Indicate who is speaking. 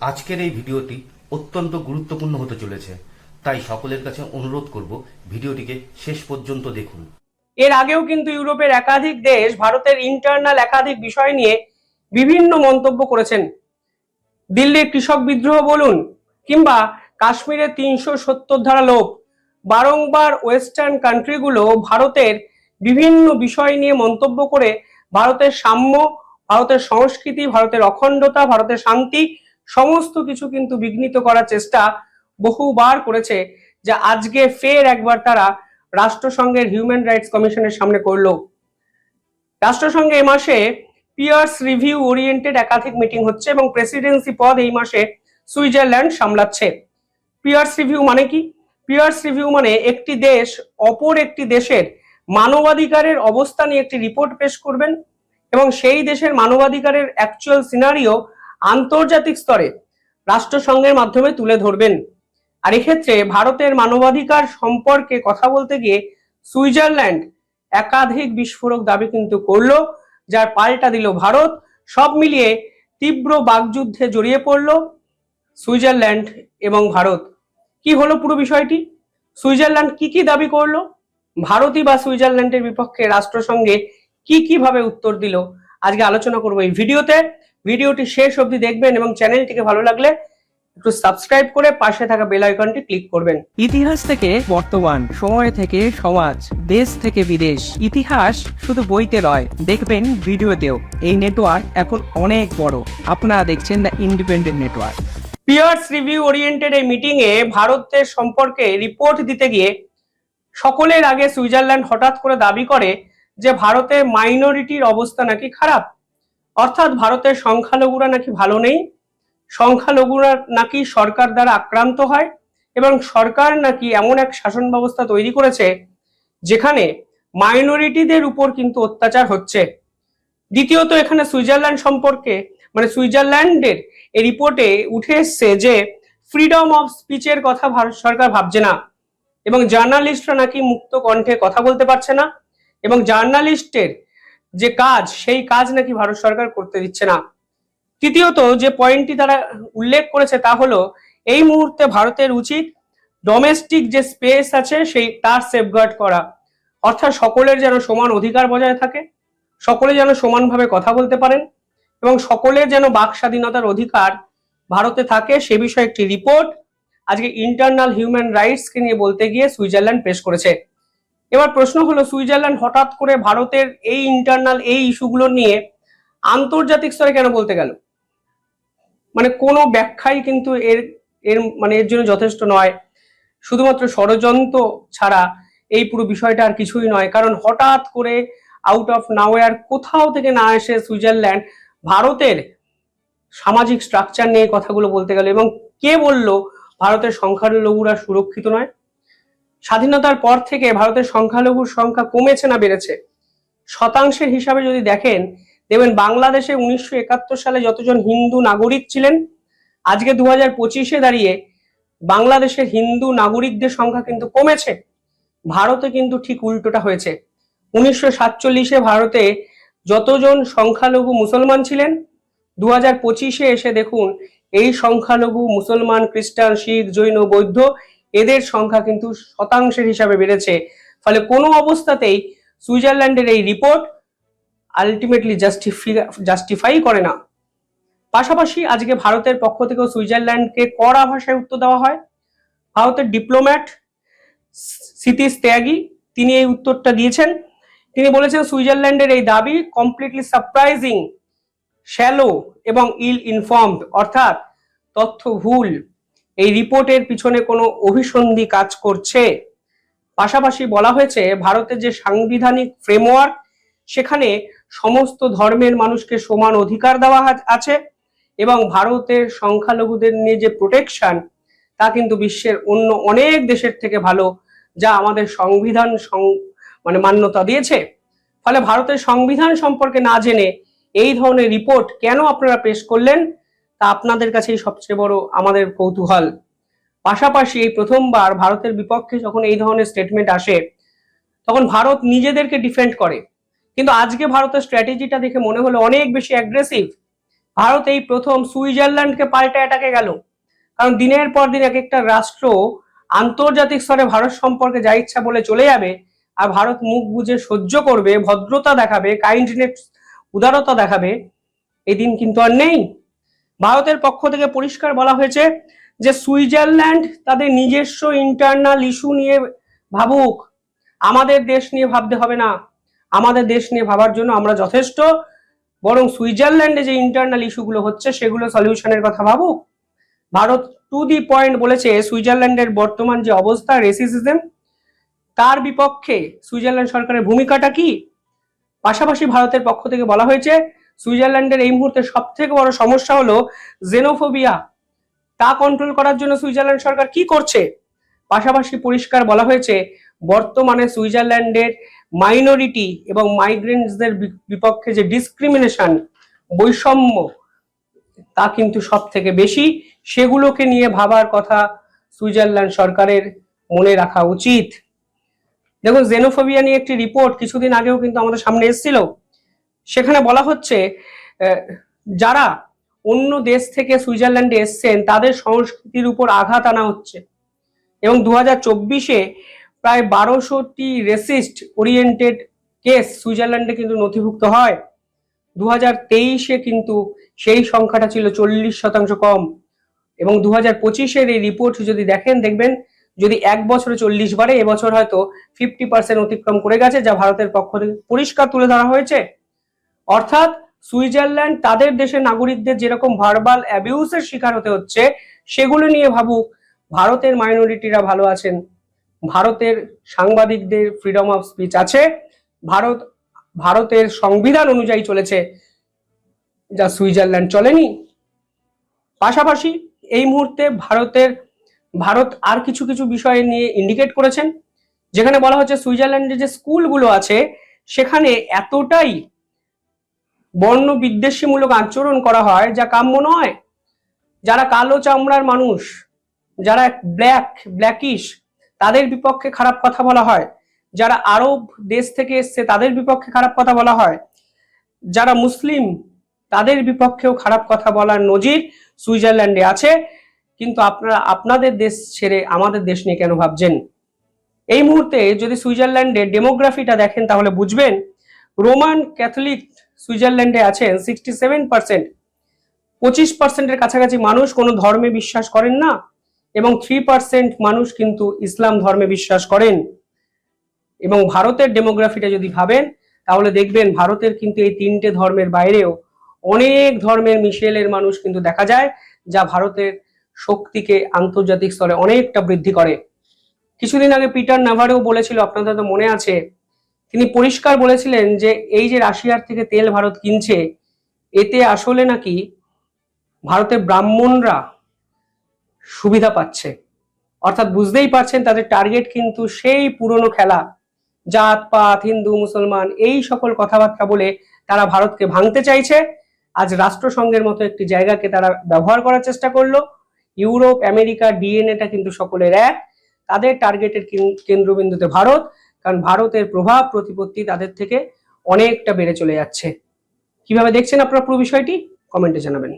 Speaker 1: আজকের এই ভিডিওটি অত্যন্ত গুরুত্বপূর্ণ হতে চলেছে, তাই সকলের কাছে অনুরোধ করব ভিডিওটিকে শেষ পর্যন্ত দেখুন।
Speaker 2: এর আগেও কিন্তু ইউরোপের একাধিক দেশ, ভারতের ইন্টারনাল একাধিক বিষয় নিয়ে বিভিন্ন মন্তব্য করেছেন। দিল্লির কৃষক বিদ্রোহ বলুন কিংবা কাশ্মীরে তিনশো সত্তর ধারা লোপ বারংবার ওয়েস্টার্ন কান্ট্রিগুলো ভারতের বিভিন্ন বিষয় নিয়ে মন্তব্য করে ভারতের সাম্য, ভারতের সংস্কৃতি, ভারতের অখণ্ডতা, ভারতের শান্তি সমস্ত কিছু কিন্তু বিঘ্নিত করার চেষ্টা বহুবার করেছে, যা আজকে ফের একবার তারা রাষ্ট্রসংঘের হিউম্যান রাইটস কমিশনের সামনে করল। রাষ্ট্রসংঘে এই মাসে পিয়ার্স রিভিউ ওরিয়েন্টেড একাধিক মিটিং হচ্ছে এবং প্রেসিডেন্সি পদ এই মাসে সুইজারল্যান্ড সামলাচ্ছে। পিয়ার্স রিভিউ মানে কি? পিয়ার্স রিভিউ মানে একটি দেশ অপর একটি দেশের মানবাধিকারের অবস্থা নিয়ে একটি রিপোর্ট পেশ করবেন এবং সেই দেশের মানবাধিকারের অ্যাকচুয়াল সিনারিও আন্তর্জাতিক স্তরে রাষ্ট্রসংঘের মাধ্যমে তুলে ধরবেন। আর এক্ষেত্রে ভারতের মানবাধিকার সম্পর্কে কথা বলতে গিয়ে সুইজারল্যান্ড একাধিক বিস্ফোরক দাবি কিন্তু করল, যার পাল্টা দিল ভারত। সব মিলিয়ে তীব্র বাগযুদ্ধে জড়িয়ে পড়ল সুইজারল্যান্ড এবং ভারত। কি হলো পুরো বিষয়টি? সুইজারল্যান্ড কি কি দাবি করল? ভারতই বা সুইজারল্যান্ডের বিপক্ষে রাষ্ট্রসংঘে কি কীভাবে উত্তর দিল? আজকে আলোচনা করব এই ভিডিওতে। ভিডিওটি শেষ অবধি দেখবেন এবং চ্যানেলটিকে ভালো লাগলে একটু সাবস্ক্রাইব করে পাশে থাকা বেল আইকনটি ক্লিক করবেন।
Speaker 3: ইতিহাস থেকে বর্তমান সময় থেকে সমাজ দেশ থেকে বিদেশ। ইতিহাস শুধু বইতে নয় দেখবেন ভিডিওতেও। এই নেটওয়ার্ক এখন অনেক বড়। আপনারা দেখছেন the independent network
Speaker 2: peers review oriented এই মিটিং এ ভারতের সম্পর্কে রিপোর্ট দিতে গিয়ে সকলের আগে সুইজারল্যান্ড হঠাৎ করে দাবি করে যে ভারতে মাইনরিটির অবস্থা নাকি খারাপ, অর্থাৎ ভারতের সংখ্যালঘুরা নাকি ভালো নেই, সংখ্যালঘুরা নাকি সরকার দ্বারা আক্রান্ত হয় এবং সরকার নাকি এমন এক শাসন ব্যবস্থা তৈরি করেছে যেখানে মাইনরিটিদের উপর কিন্তু অত্যাচার হচ্ছে। দ্বিতীয়ত এখানে সুইজারল্যান্ড সম্পর্কে মানে সুইজারল্যান্ডের এই রিপোর্টে উঠে এসছে যে ফ্রিডম অফ স্পিচের কথা ভারত সরকার ভাবছে না এবং জার্নালিস্টরা নাকি মুক্ত কণ্ঠে কথা বলতে পারছে না। এবং জার্নালিস্টের যে কাজ, সেই কাজ নাকি ভারত সরকার করতে দিচ্ছে না। তৃতীয়ত, যে পয়েন্টটি তারা উল্লেখ করেছে তা হলো, এই মুহূর্তে ভারতের উচিত ডোমেস্টিক যে স্পেস আছে, সেই তার সেফগার্ড করা। অর্থাৎ সকলের যেন সমান অধিকার বজায় থাকে, সকলে যেন সমানভাবে কথা বলতে পারেন, এবং সকলের যেন বাক স্বাধীনতার অধিকার ভারতে থাকে, সে বিষয়ে একটি রিপোর্ট আজকে ইন্টারনাল হিউম্যান রাইটসকে নিয়ে বলতে গিয়ে সুইজারল্যান্ড পেশ করেছে। এবার প্রশ্ন হলো, সুইজারল্যান্ড হঠাৎ করে ভারতের এই ইন্টারনাল এই ইস্যুগুলো নিয়ে আন্তর্জাতিক স্তরে কেন বলতে গেল? মানে কোনো ব্যাখ্যাই কিন্তু এর এর মানে এর জন্য যথেষ্ট নয়। শুধুমাত্র ষড়যন্ত্র ছাড়া এই পুরো বিষয়টা আর কিছুই নয়। কারণ হঠাৎ করে আউট অফ নাওয়ার কোথাও থেকে না এসে সুইজারল্যান্ড ভারতের সামাজিক স্ট্রাকচার নিয়ে কথাগুলো বলতে গেল এবং কে বলল ভারতের সংখ্যালঘুরা সুরক্ষিত নয়? স্বাধীনতার পর থেকে ভারতের সংখ্যালঘুর সংখ্যা কমেছে না বেড়েছে। শতাংশের হিসাবে যদি দেখেন, দেখবেন বাংলাদেশে উনিশশো একাত্তর সালে যতজন হিন্দু নাগরিক ছিলেন, আজকে দু হাজার পঁচিশে দাঁড়িয়ে বাংলাদেশের হিন্দু নাগরিকদের সংখ্যা কিন্তু কমেছে। ভারতে কিন্তু ঠিক উল্টোটা হয়েছে। উনিশশো সাতচল্লিশে ভারতে যতজন সংখ্যালঘু মুসলমান ছিলেন দু হাজার এসে দেখুন, এই সংখ্যালঘু মুসলমান, খ্রিস্টান, শিখ, জৈন, বৌদ্ধ এদের সংখ্যা কিন্তু শতাংশের হিসাবে বেড়েছে। ফলে কোনো অবস্থাতেই সুইজারল্যান্ডের এই রিপোর্ট আলটিমেটলি জাস্টিফাই জাস্টিফাই করে না। পাশাপাশি আজকে ভারতের পক্ষ থেকেও সুইজারল্যান্ডকে কড়া ভাষায় উত্তর দেওয়া হয়। ভারতের ডিপ্লোম্যাট সিতিস ত্যাগী, তিনি এই উত্তরটা দিয়েছেন। তিনি বলেছেন, সুইজারল্যান্ডের এই দাবি কমপ্লিটলি সারপ্রাইজিং শ্যালো এবং ইল ইনফর্মড অর্থাৎ তথ্য ভুল এই রিপোর্টের পিছনে কোনো অভিসন্ধি কাজ করছে? পাশাপাশি বলা হয়েছে ভারতের যে সাংবিধানিক ফ্রেমওয়ার্ক সেখানে সমস্ত ধর্মের মানুষকে সমান অধিকার দেওয়া আছে এবং ভারতের সংখ্যালঘুদের নিয়ে যে প্রোটেকশন তা কিন্তু বিশ্বের অন্য অনেক দেশের থেকে ভালো, যা আমাদের সংবিধান মানে মান্যতা দিয়েছে। ফলে ভারতের সংবিধান সম্পর্কে না জেনে এই ধরনের রিপোর্ট কেন আপনারা পেশ করলেন? তা আপনাদের কাছেই সবচেয়ে বড় আমাদের কৌতূহল। পাশাপাশি এই প্রথমবার ভারতের বিপক্ষে যখন এই ধরনের স্টেটমেন্ট আসে, তখন ভারত নিজেদেরকে ডিফেন্ড করে। কিন্তু আজকে ভারতের স্ট্র্যাটেজিটা দেখে মনে হলো অনেক বেশি অ্যাগ্রেসিভ ভারত এই প্রথম সুইজারল্যান্ডকে পাল্টে অ্যাটাকে গেল। কারণ দিনের পর দিন এক একটা রাষ্ট্র আন্তর্জাতিক স্তরে ভারত সম্পর্কে যা ইচ্ছা বলে চলে যাবে, আর ভারত মুখ বুঝে সহ্য করবে, ভদ্রতা দেখাবে কাইন্ডনেস উদারতা দেখাবে, এদিন কিন্তু আর নেই। ভারতের পক্ষ থেকে পরিষ্কার বলা হয়েছে যে সুইজারল্যান্ড তাদের নিজস্ব ইন্টারনাল ইস্যু নিয়ে ভাবুক। আমাদের দেশ নিয়ে ভাবতে হবে না। আমাদের দেশ নিয়ে ভাবার জন্য আমরা যথেষ্ট। বরং সুইজারল্যান্ডে যে ইন্টারনাল ইস্যুগুলো হচ্ছে, সেগুলো সলিউশনের কথা ভাবুক। ভারত টু দি পয়েন্ট বলেছে, সুইজারল্যান্ডের বর্তমান যে অবস্থা রেসিসিজম তার বিপক্ষে সুইজারল্যান্ড সরকারের ভূমিকাটা কি? পাশাপাশি ভারতের পক্ষ থেকে বলা হয়েছে সুইজারল্যান্ডের এই মুহূর্তে সব থেকে বড় সমস্যা হলো জেনোফোবিয়া তা কন্ট্রোল করার জন্য সুইজারল্যান্ড সরকার কি করছে? পাশাপাশি পরিষ্কার বলা হয়েছে, বর্তমানে সুইজারল্যান্ডের মাইনরিটি এবং মাইগ্রেন্টসদের বিপক্ষে যে ডিসক্রিমিনেশন বৈষম্য, তা কিন্তু সব থেকে বেশি। সেগুলোকে নিয়ে ভাবার কথা সুইজারল্যান্ড সরকারের মনে রাখা উচিত। দেখুন জেনোফোবিয়া নিয়ে একটি রিপোর্ট কিছুদিন আগেও কিন্তু আমাদের সামনে এসেছিল। সেখানে বলা হচ্ছে যারা অন্য দেশ থেকে সুইজারল্যান্ডে এসছেন, তাদের সংস্কৃতির উপর আঘাত আনা হচ্ছে। এবং দু হাজার চব্বিশে প্রায় বারোশোটি রেসিস্ট ওরিয়েন্টেড কেস সুইজারল্যান্ডে কিন্তু নথিভুক্ত হয়। দু হাজার তেইশে কিন্তু সেই সংখ্যাটা ছিল চল্লিশ শতাংশ কম। এবং দু হাজার পঁচিশের এই রিপোর্ট যদি দেখেন, দেখবেন যদি এক বছরে চল্লিশ বারে এবছর হয়তো ফিফটি পার্সেন্ট অতিক্রম করে গেছে, যা ভারতের পক্ষ থেকে পরিষ্কার তুলে ধরা হয়েছে। অর্থাৎ সুইজারল্যান্ড তাদের দেশের নাগরিকদের যেরকম ভার্বাল অ্যাবিউসের শিকার হতে হচ্ছে, সেগুলো নিয়ে ভাবুক। ভারতের মাইনরিটিরা ভালো আছেন। ভারতের সাংবাদিকদের ফ্রিডম অফ স্পিচ আছে। ভারত, ভারতের সংবিধান অনুযায়ী চলেছে। যা সুইজারল্যান্ড চলেনি। পাশাপাশি এই মুহূর্তে ভারতের, ভারত আর কিছু কিছু বিষয় নিয়ে ইন্ডিকেট করেছেন। যেখানে বলা হচ্ছে সুইজারল্যান্ডের যে স্কুলগুলো আছে, সেখানে এতটাই বর্ণ বিদ্বেষীমূলক আচরণ করা হয় যা কাম্য নয়। যারা কালো চামড়ার মানুষ, যারা ব্ল্যাক, ব্ল্যাকিশ, তাদের বিপক্ষে খারাপ কথা বলা হয়। যারা আরব দেশ থেকে এসছে, তাদের বিপক্ষে খারাপ কথা বলা হয়। যারা মুসলিম, তাদের বিপক্ষেও খারাপ কথা বলার নজির সুইজারল্যান্ডে আছে। কিন্তু আপনারা, আপনাদের দেশ ছেড়ে আমাদের দেশ নিয়ে কেন ভাবছেন? এই মুহূর্তে যদি সুইজারল্যান্ডের ডেমোগ্রাফিটা দেখেন, তাহলে বুঝবেন, রোমান ক্যাথলিক সুইজারল্যান্ডে আছেন সিক্সটি সেভেন পার্সেন্ট পঁচিশ পার্সেন্টের কাছাকাছি মানুষ কোনো ধর্মে বিশ্বাস করেন না এবং থ্রি পার্সেন্ট মানুষ কিন্তু ইসলাম ধর্মে বিশ্বাস করেন। এবং ভারতের ডেমোগ্রাফিটা যদি ভাবেন, তাহলে দেখবেন ভারতের কিন্তু এই তিনটে ধর্মের বাইরেও অনেক ধর্মের মিশেলের মানুষ কিন্তু দেখা যায়, যা ভারতের শক্তিকে আন্তর্জাতিক স্তরে অনেকটা বৃদ্ধি করে। কিছুদিন আগে পিটার নাভারেও বলেছিল, আপনাদের তো মনে আছে তিনি পরিষ্কার বলেছিলেন যে এই যে রাশিয়ার থেকে তেল ভারত কিনছে, এতে আসলে নাকি ভারতের ব্রাহ্মণরা সুবিধা পাচ্ছে। অর্থাৎ বুঝতেই পারছেন তাদের টার্গেট কিন্তু সেই পুরনো খেলা, জাত, পাত, হিন্দু, মুসলমান, এই সকল কথাবার্তা বলে তারা ভারতকে ভাঙতে চাইছে। আজ রাষ্ট্রসংঘের মতো একটি জায়গাকে তারা ব্যবহার করার চেষ্টা করল। ইউরোপ, আমেরিকা ডিএনএটা কিন্তু সকলের এক। তাদের টার্গেটের কেন- কেন্দ্রবিন্দুতে ভারত। কারণ ভারতের প্রভাব প্রতিপত্তি তাদের থেকে অনেকটা বেড়ে চলে যাচ্ছে। কীভাবে দেখছেন আপনারা পুরো বিষয়টি? কমেন্টে জানাবেন।